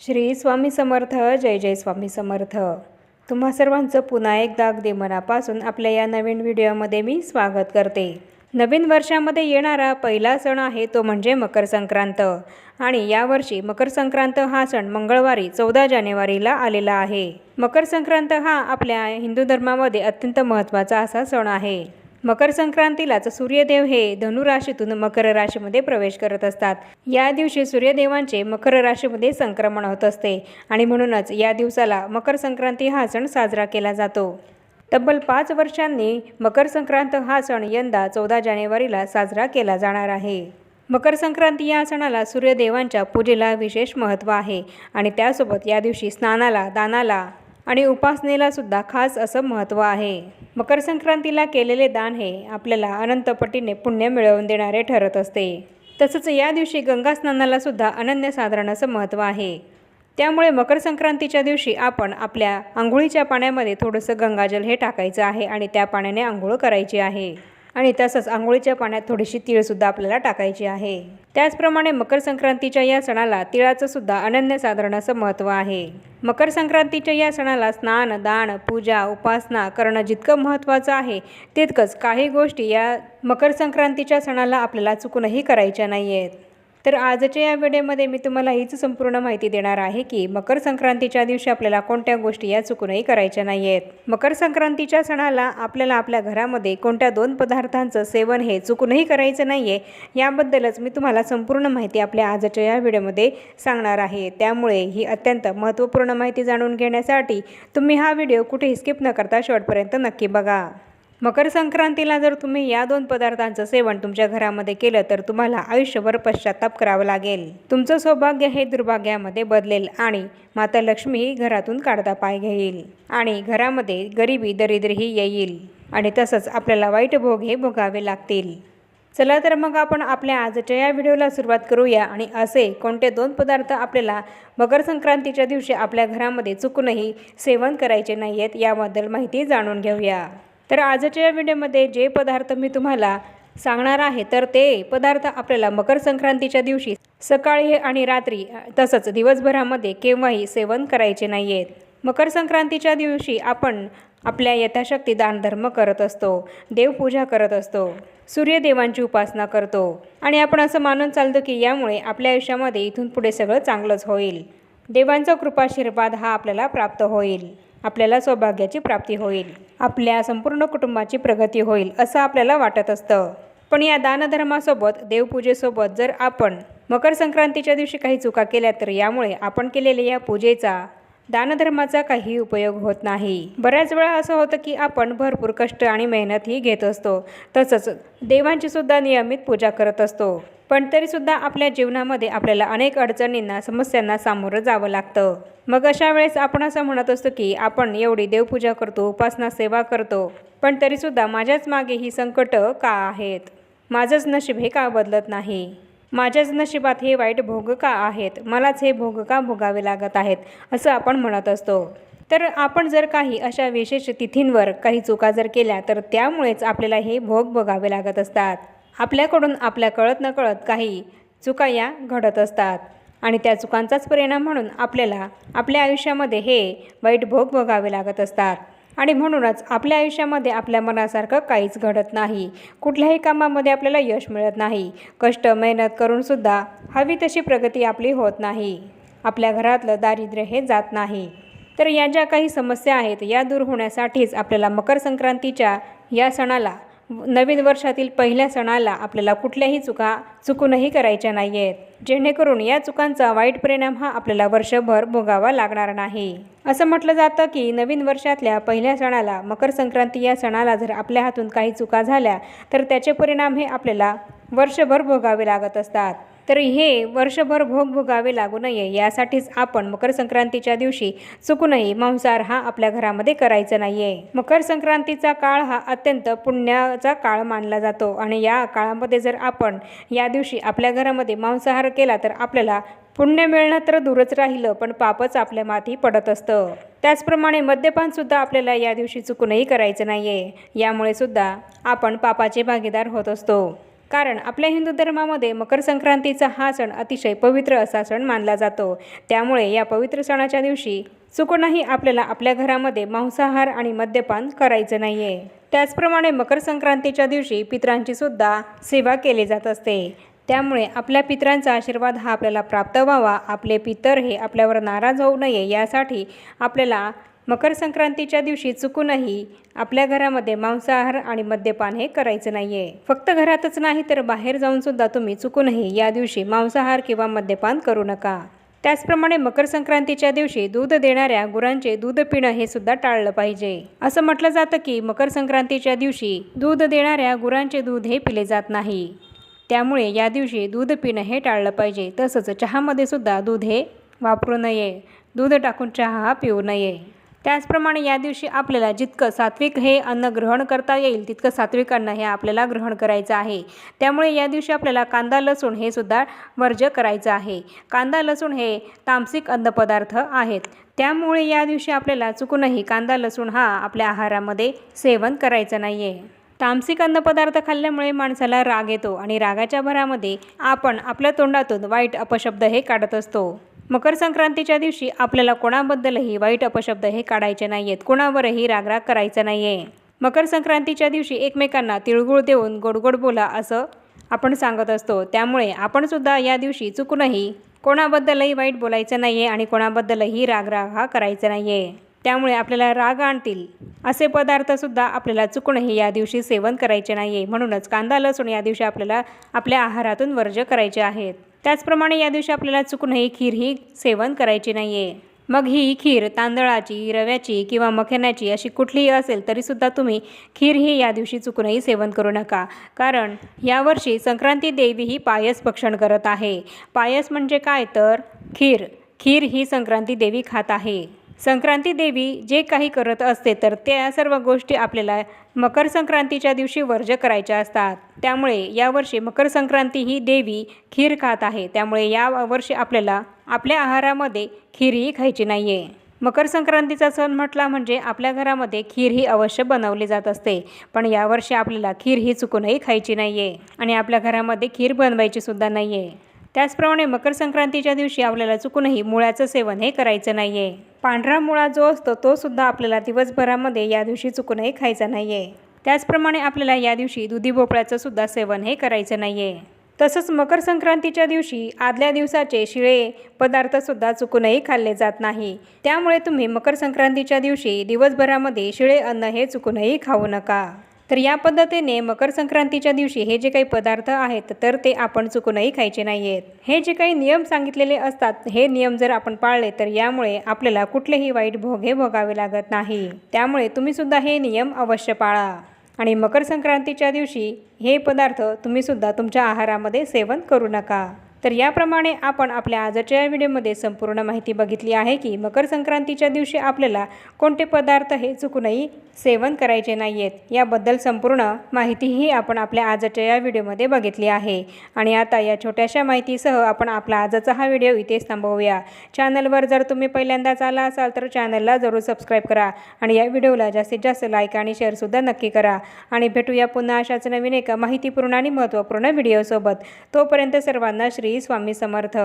श्री स्वामी समर्थ जय जय स्वामी समर्थ. तुम्हा सर्वांचं पुन्हा एकदा अगदी मनापासून आपल्या या नवीन व्हिडिओमध्ये मी स्वागत करते. नवीन वर्षामध्ये येणारा पहिला सण आहे तो म्हणजे मकर संक्रांत. आणि यावर्षी मकर संक्रांत हा सण मंगळवारी चौदा जानेवारीला आलेला आहे. मकर संक्रांत हा आपल्या हिंदू धर्मामध्ये अत्यंत महत्त्वाचा असा सण आहे. मकर संक्रांतीलाच सूर्यदेव हे धनुराशीतून मकर राशीमध्ये प्रवेश करत असतात. या दिवशी सूर्यदेवांचे मकर राशीमध्ये संक्रमण होत असते आणि म्हणूनच या दिवसाला मकर संक्रांती हा सण साजरा केला जातो. तब्बल पाच वर्षांनी मकर संक्रांत हा सण यंदा चौदा जानेवारीला साजरा केला जाणार आहे. मकर संक्रांती या सणाला सूर्यदेवांच्या पूजेला विशेष महत्त्व आहे आणि त्यासोबत या दिवशी स्नानाला दानाला आणि उपासनेला सुद्धा खास असं महत्त्व आहे. मकर संक्रांतीला केलेले दान हे आपल्याला अनंतपटीने पुण्य मिळवून देणारे ठरत असते. तसंच या दिवशी गंगा स्नानाला सुद्धा अनन्यसाधारण असं महत्त्व आहे. त्यामुळे मकर संक्रांतीच्या दिवशी आपण आपल्या आंघोळीच्या पाण्यामध्ये थोडंसं गंगाजल हे टाकायचं आहे आणि त्या पाण्याने आंघोळ करायची आहे. आणि तसंच आंघोळीच्या पाण्यात थोडीशी तीळसुद्धा आपल्याला टाकायची आहे. त्याचप्रमाणे मकर संक्रांतीच्या या सणाला तिळाचं सुद्धा अनन्यसाधारण असं महत्त्व आहे. मकर संक्रांतीच्या या सणाला स्नान दान पूजा उपासना करणं जितकं महत्त्वाचं आहे तितकंच काही गोष्टी या मकर संक्रांतीच्या सणाला आपल्याला चुकूनही करायच्या नाही आहेत तर आजच्या या व्हिडिओमध्ये मी तुम्हाला हीच संपूर्ण माहिती देणार आहे की मकर संक्रांतीच्या दिवशी आपल्याला कोणत्या गोष्टी या चुकूनही करायच्या नाही आहेत मकर संक्रांतीच्या सणाला आपल्याला आपल्या घरामध्ये कोणत्या दोन पदार्थांचं सेवन हे चुकूनही करायचं नाही आहे याबद्दलच मी तुम्हाला संपूर्ण माहिती आपल्या आजच्या या व्हिडिओमध्ये सांगणार आहे. त्यामुळे ही अत्यंत महत्त्वपूर्ण माहिती जाणून घेण्यासाठी तुम्ही हा व्हिडिओ कुठेही स्किप न करता शेवटपर्यंत नक्की बघा. मकर संक्रांतीला जर तुम्ही या दोन पदार्थांचं सेवन तुमच्या घरामध्ये केलं तर तुम्हाला आयुष्यभर पश्चाताप करावं लागेल. तुमचं सौभाग्य हे दुर्भाग्यामध्ये बदलेल आणि माता लक्ष्मी ही घरातून काढता पाय घेईल आणि घरामध्ये गरिबी दरिद्रही येईल आणि तसंच आपल्याला वाईट भोग हे भोगावे लागतील. चला तर मग आपण आपल्या आजच्या या व्हिडिओला सुरुवात करूया आणि असे कोणते दोन पदार्थ आपल्याला मकर संक्रांतीच्या दिवशी आपल्या घरामध्ये चुकूनही सेवन करायचे नाही आहेत याबद्दल माहिती जाणून घेऊया. तर आजच्या या व्हिडिओमध्ये जे पदार्थ मी तुम्हाला सांगणार आहे तर ते पदार्थ आपल्याला मकर संक्रांतीच्या दिवशी सकाळी आणि रात्री तसंच दिवसभरामध्ये केव्हाही सेवन करायचे नाही आहेत मकर संक्रांतीच्या दिवशी आपण आपल्या यथाशक्ती दानधर्म करत असतो देवपूजा करत असतो सूर्यदेवांची उपासना करतो आणि आपण असं मानून चालतो की यामुळे आपल्या आयुष्यामध्ये इथून पुढे सगळं चांगलंच होईल. देवांचा कृपाशीर्वाद हा आपल्याला प्राप्त होईल. आपल्याला सौभाग्याची प्राप्ती होईल. आपल्या संपूर्ण कुटुंबाची प्रगती होईल असं आपल्याला वाटत असतं. पण या दानधर्मासोबत देवपूजेसोबत जर आपण मकर संक्रांतीच्या दिवशी काही चुका केल्या तर यामुळे आपण केलेल्या या पूजेचा दानधर्माचा काही उपयोग होत नाही. बऱ्याच वेळा असं होतं की आपण भरपूर कष्ट आणि मेहनतही घेत असतो. तसंच देवांची सुद्धा नियमित पूजा करत असतो. पण तरीसुद्धा आपल्या जीवनामध्ये आपल्याला अनेक अडचणींना समस्यांना सामोरं जावं लागतं. मग अशा वेळेस आपण असं म्हणत असतो की आपण एवढी देवपूजा करतो उपासना सेवा करतो. पण तरीसुद्धा माझ्याच मागे ही संकटं का आहेत? माझंच नशीब हे का बदलत नाही? माझ्याच नशिबात हे वाईट भोग का आहेत? मलाच हे भोग का भोगावे लागत आहेत? असं आपण म्हणत असतो. तर आपण जर काही अशा विशेष तिथींवर काही चुका जर केल्या तर त्यामुळेच आपल्याला हे भोग भोगावे लागत असतात. आपल्याकडून आपल्या कळत नकळत काही चुका या घडत असतात. आणि त्या चुकांचाच परिणाम म्हणून आपल्याला आपल्या आयुष्यामध्ये हे वाईट भोग भोगावे लागत असतात. आणि म्हणूनच आपल्या आयुष्यामध्ये आपल्या मनासारखं काहीच घडत नाही. कुठल्याही कामामध्ये आपल्याला यश मिळत नाही. कष्ट मेहनत करूनसुद्धा हवी तशी प्रगती आपली होत नाही. आपल्या घरातलं दारिद्र्य हे जात नाही. तर या ज्या काही समस्या आहेत या दूर होण्यासाठीच आपल्याला मकर संक्रांतीच्या या सणाला नवीन वर्षातील पहिल्या सणाला आपल्याला कुठल्याही चुका चुकूनही करायच्या नाही आहेत जेणेकरून या चुकांचा वाईट परिणाम हा आपल्याला वर्षभर भोगावा लागणार नाही. असं म्हटलं जातं की नवीन वर्षातल्या पहिल्या सणाला मकर संक्रांती या सणाला जर आपल्या हातून काही चुका झाल्या तर त्याचे परिणाम हे आपल्याला वर्षभर भोगावे लागत असतात. तर हे वर्षभर भोग भोगावे लागू नये. यासाठीच आपण मकर संक्रांतीच्या दिवशी चुकूनही मांसाहार हा आपल्या घरामध्ये करायचा नाही आहे मकर संक्रांतीचा काळ हा अत्यंत पुण्याचा काळ मानला जातो आणि या काळामध्ये जर आपण या दिवशी आपल्या घरामध्ये मांसाहार केला तर आपल्याला पुण्य मिळणं तर दूरच राहिलं पण पापच आपल्या माथी पडत असतं. त्याचप्रमाणे मद्यपानसुद्धा आपल्याला या दिवशी चुकूनही करायचं नाही आहे यामुळे सुद्धा आपण पापाचे भागीदार होत असतो. कारण आपल्या हिंदू धर्मामध्ये मकर संक्रांतीचा हा सण अतिशय पवित्र असा सण मानला जातो. त्यामुळे या पवित्र सणाच्या दिवशी चुकूनही आपल्याला आपल्या घरामध्ये मांसाहार आणि मद्यपान करायचं नाही आहे त्याचप्रमाणे मकर संक्रांतीच्या दिवशी पितरांचीसुद्धा सेवा केली जात असते. त्यामुळे आपल्या पितरांचा आशीर्वाद हा आपल्याला प्राप्त व्हावा. आपले पितर हे आपल्यावर नाराज होऊ नये यासाठी आपल्याला मकर संक्रांतीच्या दिवशी चुकूनही आपल्या घरामध्ये मांसाहार आणि मद्यपान हे करायचं नाही आहे फक्त घरातच नाही तर बाहेर जाऊन सुद्धा तुम्ही चुकूनही या दिवशी मांसाहार किंवा मद्यपान करू नका. त्याचप्रमाणे मकर संक्रांतीच्या दिवशी दूध देणाऱ्या गुरांचे दूध पिणं हे सुद्धा टाळलं पाहिजे. असं म्हटलं जातं की मकर संक्रांतीच्या दिवशी दूध देणाऱ्या गुरांचे दूध हे पिले जात नाही. त्यामुळे या दिवशी दूध पिणं हे टाळलं पाहिजे. तसंच चहामध्ये सुद्धा दूध हे वापरू नये. दूध टाकून चहा हा पिऊ नये. त्याचप्रमाणे या दिवशी आपल्याला जितकं सात्विक हे अन्न ग्रहण करता येईल तितकं सात्विक अन्न हे आपल्याला ग्रहण करायचं आहे. त्यामुळे या दिवशी आपल्याला कांदा लसूण हे सुद्धा वर्ज्य करायचं आहे. कांदा लसूण हे तामसिक अन्नपदार्थ आहेत. त्यामुळे या दिवशी आपल्याला चुकूनही कांदा लसूण हा आपल्या आहारामध्ये सेवन करायचं नाही आहे तामसिक अन्नपदार्थ खाल्ल्यामुळे माणसाला राग येतो आणि रागाच्या भरामध्ये आपण आपल्या तोंडातून वाईट अपशब्द हे काढत असतो. मकर संक्रांतीच्या दिवशी आपल्याला कोणाबद्दलही वाईट अपशब्द हे काढायचे नाही आहेत कोणावरही रागराग करायचा नाही आहे मकर संक्रांतीच्या दिवशी एकमेकांना तिळगुळ देऊन गोडगोड बोला असं आपण सांगत असतो. त्यामुळे आपणसुद्धा या दिवशी चुकूनही कोणाबद्दलही वाईट बोलायचं नाही आहे आणि कोणाबद्दलही रागराग हा करायचा नाही आहे त्यामुळे आपल्याला राग आणतील असे पदार्थसुद्धा आपल्याला चुकूनही या दिवशी सेवन करायचे नाही आहे म्हणूनच कांदा लसूण या दिवशी आपल्याला आपल्या आहारातून वर्ज्य करायचे आहेत. त्याचप्रमाणे या दिवशी आपल्याला चुकूनही खीर ही सेवन करायची नाही आहे मग ही खीर तांदळाची रव्याची किंवा मखण्याची अशी कुठलीही असेल तरीसुद्धा तुम्ही खीर ही या दिवशी चुकूनही सेवन करू नका. कारण यावर्षी संक्रांती देवी ही पायस भक्षण करत आहे. पायस म्हणजे काय? तर खीर. खीर ही संक्रांती देवी खात आहे. संक्रांती देवी जे काही करत असते तर त्या सर्व गोष्टी आपल्याला मकर संक्रांतीच्या दिवशी वर्ज करायच्या असतात. त्यामुळे यावर्षी मकर संक्रांती ही देवी खीर खात आहे. त्यामुळे या वर्षी आपल्याला आपल्या आहारामध्ये खीरही खायची नाही आहे मकर संक्रांतीचा सण म्हटला म्हणजे आपल्या घरामध्ये खीर ही अवश्य बनवली जात असते. पण यावर्षी आपल्याला खीर ही चुकूनही खायची नाही आहे आणि आपल्या घरामध्ये खीर बनवायची सुद्धा नाही आहे त्याचप्रमाणे मकर संक्रांतीच्या दिवशी आपल्याला चुकूनही मुळ्याचं सेवन हे करायचं नाही आहे पांढरा मुळा जो असतो तो सुद्धा आपल्याला दिवसभरामध्ये या दिवशी चुकूनही खायचा नाही आहे त्याचप्रमाणे आपल्याला या दिवशी दुधी भोपळ्याचं सुद्धा सेवन हे करायचं नाही आहे तसंच मकर संक्रांतीच्या दिवशी आदल्या दिवसाचे शिळे पदार्थसुद्धा चुकूनही खाल्ले जात नाही. त्यामुळे तुम्ही मकर संक्रांतीच्या दिवशी दिवसभरामध्ये शिळे अन्न हे चुकूनही खाऊ नका. तर या पद्धतीने मकर संक्रांतीच्या दिवशी हे जे काही पदार्थ आहेत तर ते आपण चुकूनही खायचे नाही आहेत हे जे काही नियम सांगितलेले असतात हे नियम जर आपण पाळले तर यामुळे आपल्याला कुठलेही वाईट भोग हे भोगावे लागत नाही. त्यामुळे तुम्हीसुद्धा हे नियम अवश्य पाळा. आणि मकर संक्रांतीच्या दिवशी हे पदार्थ तुम्हीसुद्धा तुमच्या आहारामध्ये सेवन करू नका. तर याप्रमाणे आपण आपल्या आजच्या या व्हिडिओमध्ये संपूर्ण माहिती बघितली आहे की मकर संक्रांतीच्या दिवशी आपल्याला कोणते पदार्थ हे चुकूनही सेवन करायचे नाही आहेत याबद्दल संपूर्ण माहितीही आपण आपल्या आजच्या या व्हिडिओमध्ये बघितली आहे. आणि आता या छोट्याशा माहितीसह आपण आपला आजचा हा व्हिडिओ इथेच थांबवूया. चॅनलवर जर तुम्ही पहिल्यांदाच आला असाल तर चॅनलला जरूर सबस्क्राईब करा आणि या व्हिडिओला जास्तीत जास्त लाईक आणि शेअरसुद्धा नक्की करा. आणि भेटूया पुन्हा अशाच नवीन एका माहितीपूर्ण आणि महत्त्वपूर्ण व्हिडिओसोबत. तोपर्यंत सर्वांना श्री श्री स्वामी समर्थ.